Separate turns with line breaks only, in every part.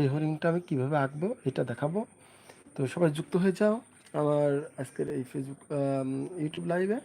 এই হরিংটা আমি কীভাবে আঁকবো, এটা দেখাবো। তো সবাই যুক্ত হয়ে যাও আমার আজকের এই ফেসবুক ইউটিউব লাইভে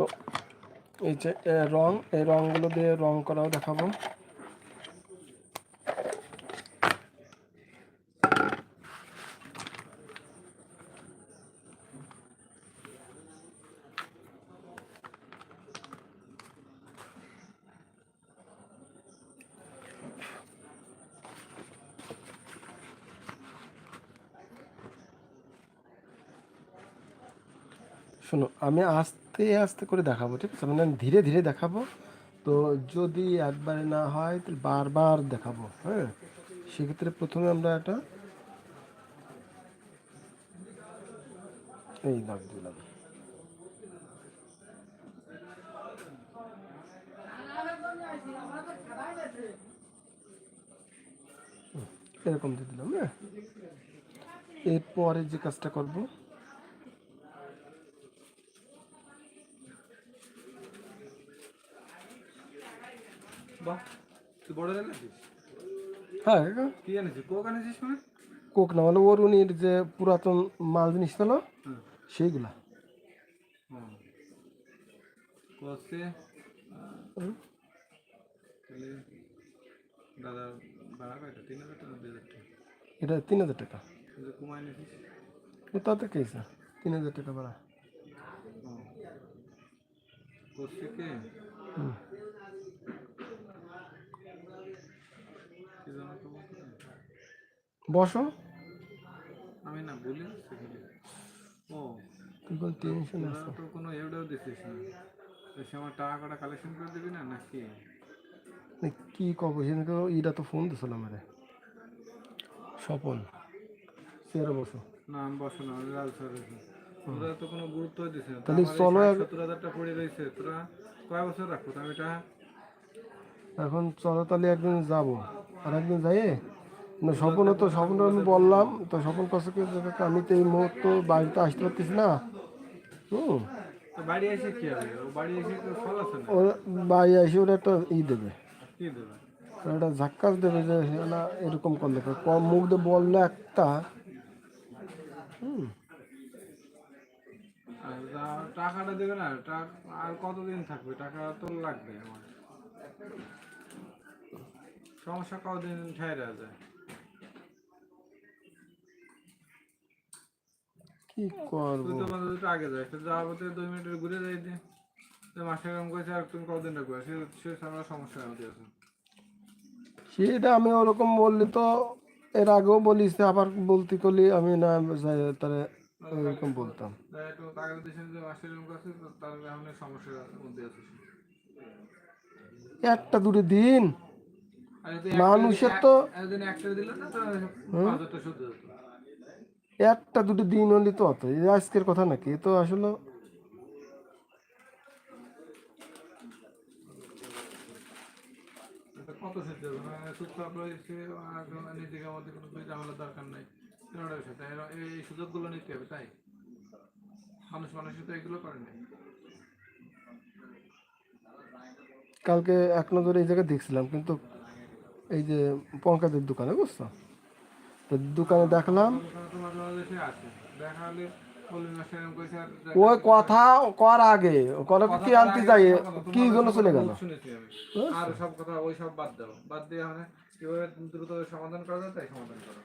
তো এই যে রং এই রংগুলো দিয়ে রং করাও দেখাবো। শোনো আমি আস্তে আস্তে করে দেখাবো, ঠিক আছে? মানে ধীরে ধীরে দেখাবো। তো যদি একবারে না হয়, তাহলে বারবার দেখাবো হ্যাঁ? সেক্ষেত্রে প্রথমে আমরা একটা এই দাগ দিলাম এরকম দিয়ে দিলাম হ্যাঁ? এরপরে যে কাজটা করব
বাহ তুই বড় এনেছিস
হ্যাঁ কাকা
কি এনেছিস? কোক এনেছিস মানে?
কোক না হলে অরুণীর যে পুরাতন মাল জিনিস ছিল সেইগুলা।
হুম। কষে
হুম।
তাহলে দাদা ভাড়া কয়টা? তিন হাজার টাকা দুই হাজার টাকা?
এটা তিন হাজার টাকা।
কমায়
ও তাতে কেছে তিন হাজার টাকা ভাড়া।
কে?
হুম।
কি জানো তো বলতে?
বসো।
আমি না বলি সেখানে ও
তুই কোন টেনশন আছে
তো কোনো এটাও দিছিস না। তো সে আমার টাকা কটা কালেকশন করে দিবি না নাকি?
না, কি কব সেদিনকে ইটা তো ফোন দিছিল আমারে। স্বপন চেয়ারে বসো।
না আমি বসো না লাল স্যার তোরা তো কোনো গুরুত্ব দিছে না।
তাহলে চলো
সত্তর হাজারটা পড়ে রয়েছে। তোরা কয় বছর রাখব? আমি এটা?
এখন চলো তাহলে একদিন যাব। আর একদিন যাই না স্বপন তো স্বপন আমি বললাম তো স্বপন কাছে কি যে আমি তো এই মুহূর্তে বাড়িতে আসতে পারতেছি না। হুম।
বাড়ি এসে কি হবে? বাড়ি এসে তো ফল আছে না?
বাড়ি এসে ওরা একটা ই দেবে।
কি দেবে?
একটা ঝাক্কাস দেবে যে না এরকম করলে কম মুখ দিয়ে বললে একটা। হুম।
টাকাটা দেবে না আর কতদিন থাকবে? টাকা তো লাগবে আমার। সমস্যা কতদিন ঠেরা যায়?
কি করব?
তো বন্ধু আগে যাই তো যাওয়ার পথে দুই মিনিটের ঘুরে যাই দিয়ে তো মাস্টার কাম করেছে আর তুমি কতদিন রাখবে? সে সে সমস্যা আমাদের আছে
সেটা আমি ওরকম বললি তো এর আগেও বলিস আবার বলতে করলি আমি না যাই তাহলে ওরকম বলতাম।
একটু টাকা দিয়েছেন যে মাস্টার কাম করছে তো তার কারণে সমস্যার মধ্যে আছে
একটা দুটো দিন? মানুষের তো
দিলে না তো
একটা দুটো দিন হলি তো অত। এই আজকের কথা নাকি? এ তো আসলে
কত মানে চুপচাপ রয়েছে নিজেকে আমাদের কোনো ঝামেলার দরকার নাই। কেনার সাথে এই সুযোগগুলো নিতে হবে তাই? মানুষ মানুষের তো এগুলো করে নাই।
কালকে এক নজরে এই জায়গায় দেখছিলাম কিন্তু এই যে পঙ্কাজের দোকানে বুঝছ? দোকানে দেখলাম। ওই কথা কর আগে। কর কি আনতে যাই? কি জন্য চলে গেল?
আমি। আর সব কথা ওই সব বাদ দাও। বাদ দিয়ে মানে কীভাবে দ্রুত সমাধান করা যায় তাই সমাধান করো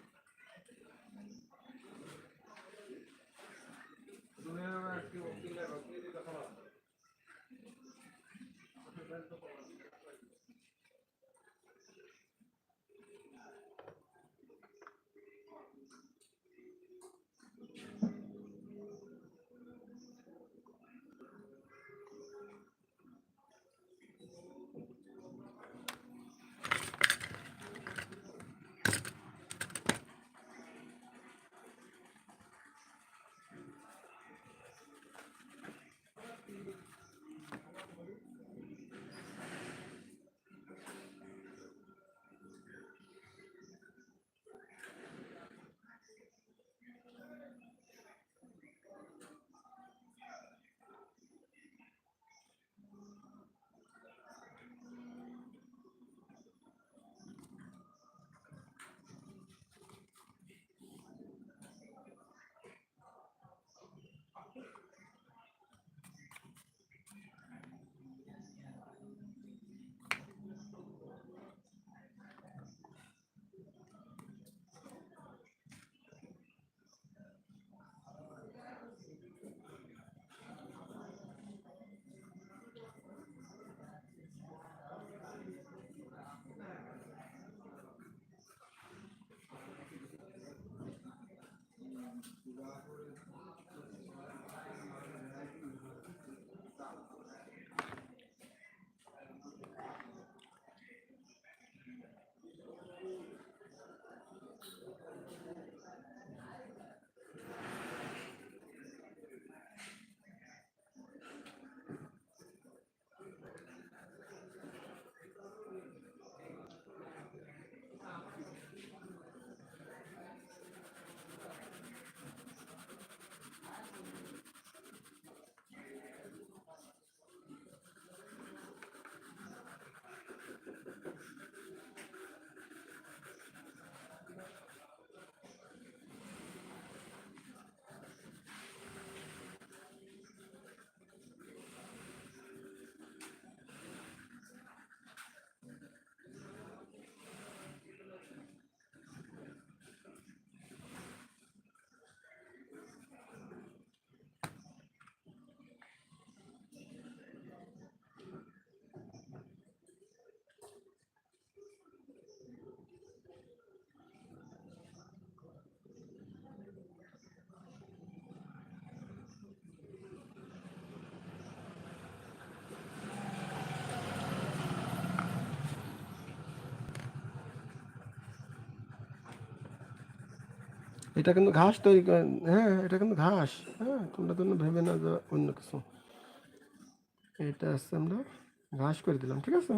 এটা কিন্তু ঘাস তৈরি হ্যাঁ এটা কিন্তু ঘাস হ্যাঁ তোমরা তো ভেবে না অন্য কিছু। এটা আসছে আমরা ঘাস করে দিলাম, ঠিক আছে?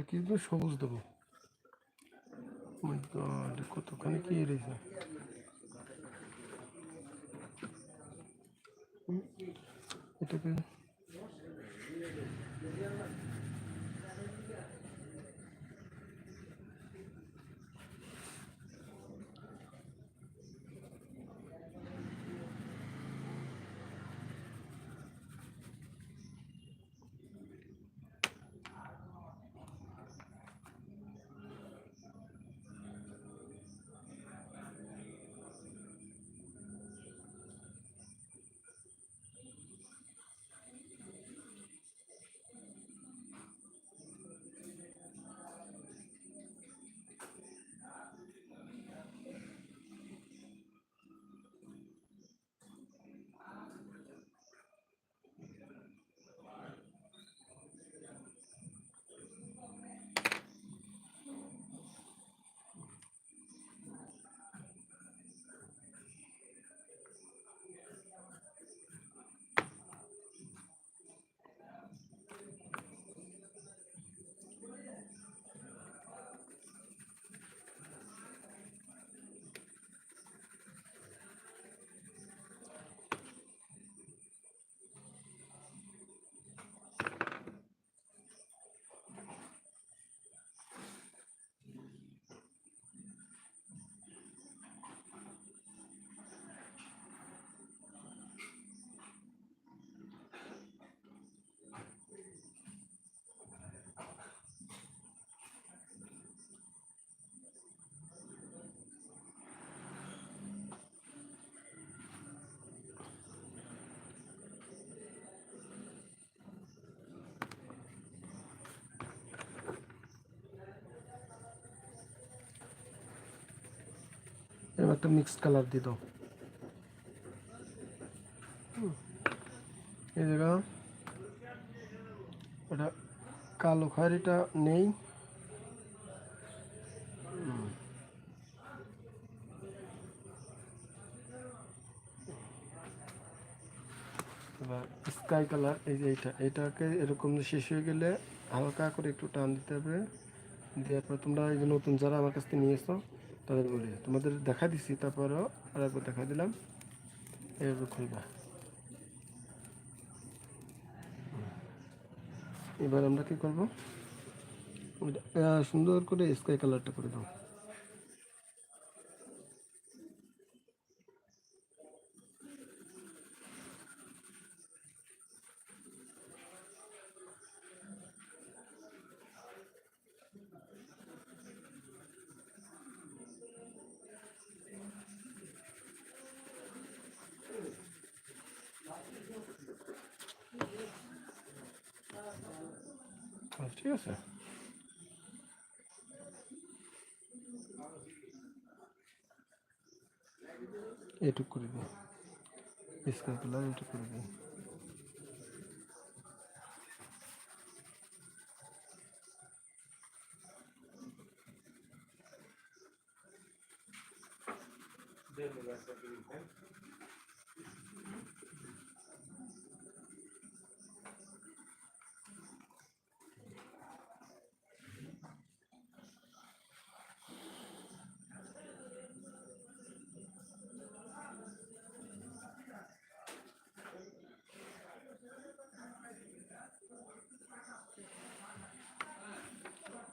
এটা কি দেবো সবুজ দেবো? কতখানি কি রয়েছে? এটাকে একটা মিক্সড কালার দিয়ে দাও। এই জায়গা ওটা কালো খয়েরিটা নেই। এবার স্কাই কালার এই যে এইটা এটাকে এরকম শেষ হয়ে গেলে হালকা করে একটু টান দিতে হবে। দেওয়ার পর তোমরা এই যে নতুন যারা আমার কাছ থেকে নিয়েছো তাদের বলি, তোমাদের দেখা দিছি, তারপরও আর একবার দেখা দিলাম। এভাবে খুলবা এবার আমরা কি করব? সুন্দর করে স্কাই কালারটা করে দাও আচ্ছা, ঠিক আছে করে দিই স্কাই কালার এটুক করে দিই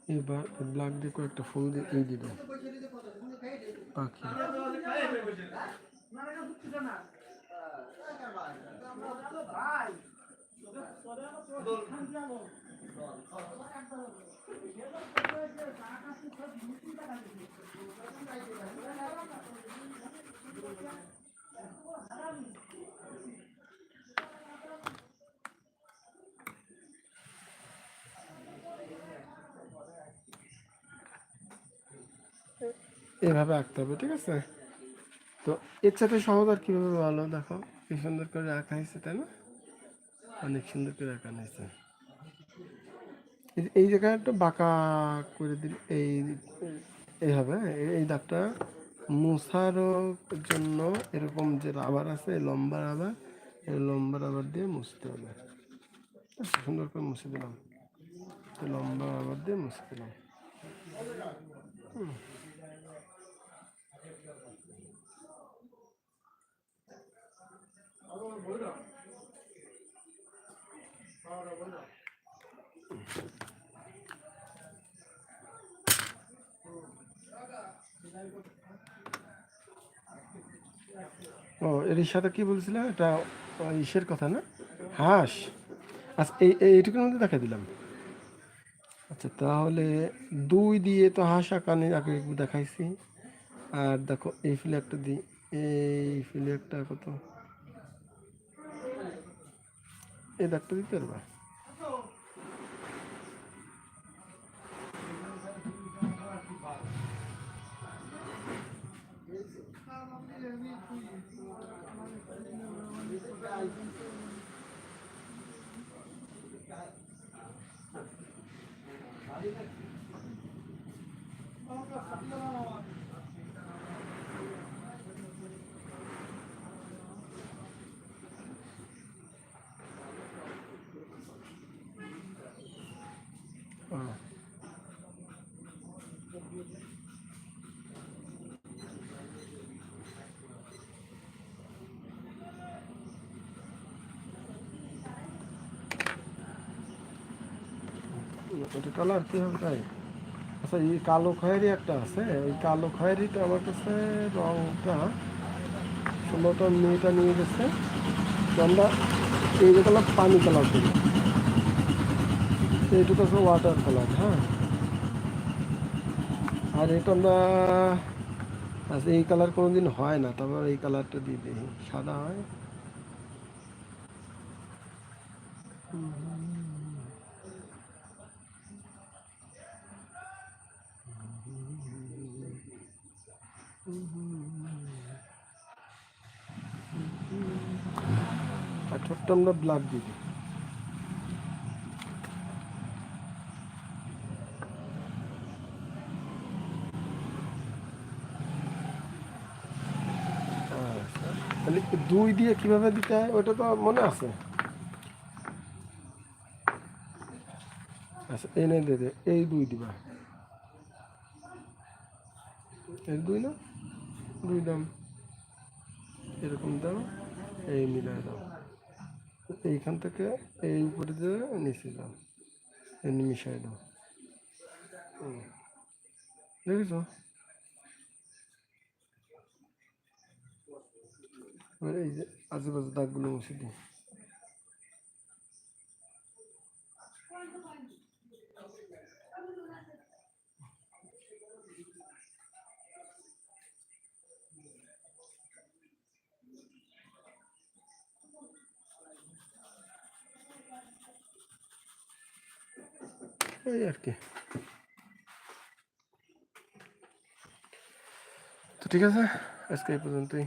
এবার ব্ল্যাক দিয়ে কয়েকটা ফুল দিয়ে এই দাও পাখি। এভাবে আঁকতে হবে, ঠিক আছে? তো এর সাথে সহজ আর কীভাবে ভালো? দেখো, কি সুন্দর করে আঁকা হয়েছে, তাই না? অনেক সুন্দর করে আঁকা হয়েছে। এই একটু বাঁকা করে দিল এই এইভাবে হ্যাঁ? এই- দাগটা মুছারও জন্য এরকম যে রাবার আছে লম্বা রাবার, এই লম্বা রাবার দিয়ে মুছতে হবে। সুন্দর করে মুছে দিলাম। লম্বা রাবার দিয়ে মুছে দিলাম। ও এর সাথে কি বলছিলে? এটা ইসের কথা না? হাঁস। আচ্ছা এই- এইটুকুর মধ্যে দেখা দিলাম। আচ্ছা তাহলে দুই দিয়ে তো হাঁস আঁকানি আগে দেখাইছি। আর দেখো, এই ফিলে একটা দিই এই ফিলে একটা কত? এই দাগটা দিতে পারবা ও। এটা কালার কি হবে তাই? আচ্ছা এই কালো খয়েরি একটা আছে ওই কালো খয়েরিটা আমার কাছে রংটা ষোলোটা মেয়েটা নিয়ে গেছে। আমরা এই যে কালার পানি কালার করি। এইটুকু আছে ওয়াটার কালার হ্যাঁ? আর এটা আমরা আচ্ছা এই কালার কোনোদিন হয় না, তারপর এই কালারটা দিয়ে দিই। সাদা হয়। আর ঠোঁটটা আমরা ব্লাড দিয়ে দিই। দুই দিয়ে কীভাবে দিতে হয়? ওটা তো মনে আছে। আচ্ছা এনে দে এই দুই দিবা। এই দুই না? দুই দাম। এরকম দাম, এই মিলাই দাও। এইখান থেকে এই উপরে দিয়ে নিচে যাও। মিশাই দাও। দেখেছ? এই যে আশেপাশে দাগগুলো মুছে দিই। এই আর কি। তো ঠিক আছে আজকে এই পর্যন্তই।